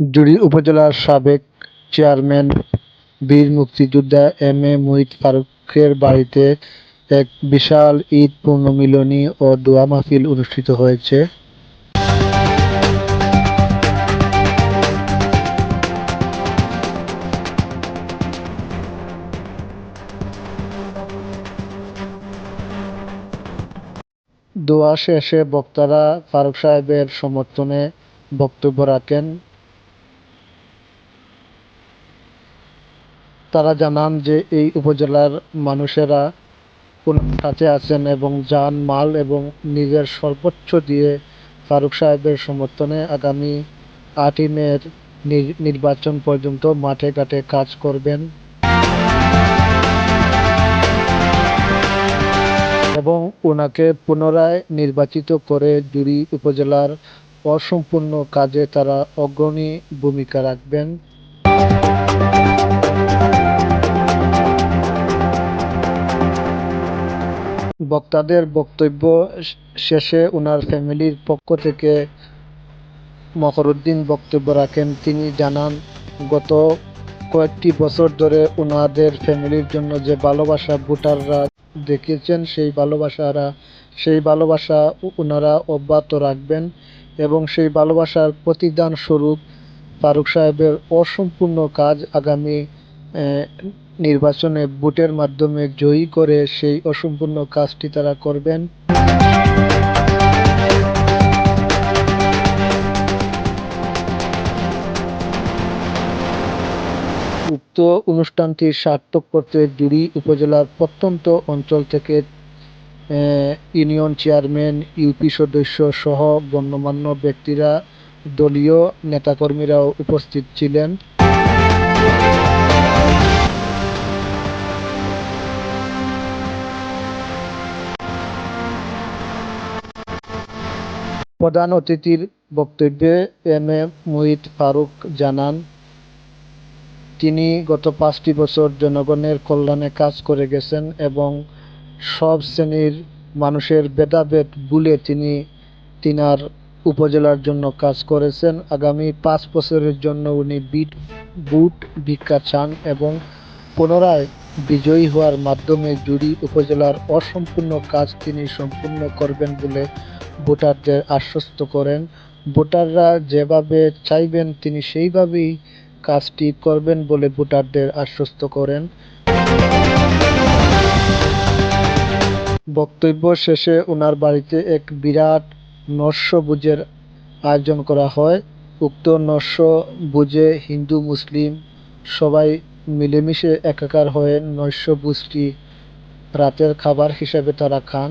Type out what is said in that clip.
জুড়ি উপজেলার সাবেক চেয়ারম্যান বীর মুক্তিযোদ্ধা এম এ মুহিত ফারুকের বাড়িতে এক বিশাল ঈদ পুনর্মিলনী ও দোয়া মাহফিল অনুষ্ঠিত হয়েছে। দোয়া শেষে বক্তারা ফারুক সাহেবের সমর্থনে বক্তব্য রাখেন। তারা জানান যে এই উপজেলার মানুষেরা ওনার কাছে আছেন এবং যান মাল এবং নিজের সর্বোচ্চ দিয়ে ফারুক সাহেবের সমর্থনে আগামী আটই মের নির্বাচন পর্যন্ত মাঠে ঘাটে কাজ করবেন। এবং ওনাকে পুনরায় নির্বাচিত করে জুড়ি উপজেলার অসম্পূর্ণ কাজে তারা অগ্রণী ভূমিকা রাখবেন। বক্তাদের বক্তব্য শেষে ওনার ফ্যামিলির পক্ষ থেকে মকরুদ্দিন বক্তব্য রাখেন। তিনি জানান, গত কয়েকটি বছর ধরে ওনাদের ফ্যামিলির জন্য যে ভালোবাসা ভোটাররা দেখিয়েছেন, সেই ভালোবাসারা, সেই ভালোবাসা ওনারা অব্যাহত রাখবেন এবং সেই ভালোবাসার প্রতিদান স্বরূপ ফারুক সাহেবের অসম্পূর্ণ কাজ আগামী নির্বাচনে ভোটের মাধ্যমে জয়ী করে সেই অসম্পূর্ণ কাজটি তারা করবেন। উক্ত অনুষ্ঠানটি সার্থক করতে জুড়ি উপজেলার প্রত্যন্ত অঞ্চল থেকে ইউনিয়ন চেয়ারম্যান, ইউপি সদস্য সহ গণ্যমান্য ব্যক্তিরা, দলীয় নেতাকর্মীরাও উপস্থিত ছিলেন। প্রধান অতিথির বক্তব্যে এম. এ. মুহিত ফারুক জানান, তিনি গত পাঁচটি বছর জনগণের কল্যাণে কাজ করে গেছেন এবং সব শ্রেণির মানুষের ভেদাভেদ ভুলে তিনি তিনার উপজেলার জন্য কাজ করেছেন। আগামী পাঁচ বছরের জন্য উনি বিট, বুট ভিক্ষা চান এবং পুনরায় বিজয়ী হওয়ার মাধ্যমে জুড়ি উপজেলার অসম্পূর্ণ কাজ তিনি সম্পূর্ণ করবেন বলে ভোটারদের আশ্বস্ত করেন। ভোটাররা যেভাবে চাইবেন তিনি সেইভাবেই কাজটি করবেন বলে ভোটারদের আশ্বস্ত করেন। বক্তব্য শেষে ওনার বাড়িতে এক বিরাট নস্য ভোজের আয়োজন করা হয়। উক্ত নস্য ভোজে হিন্দু, মুসলিম সবাই মিলেমিশে একাকার হয়ে নৈশ ভোজটি রাতের খাবার হিসেবে তারা খান।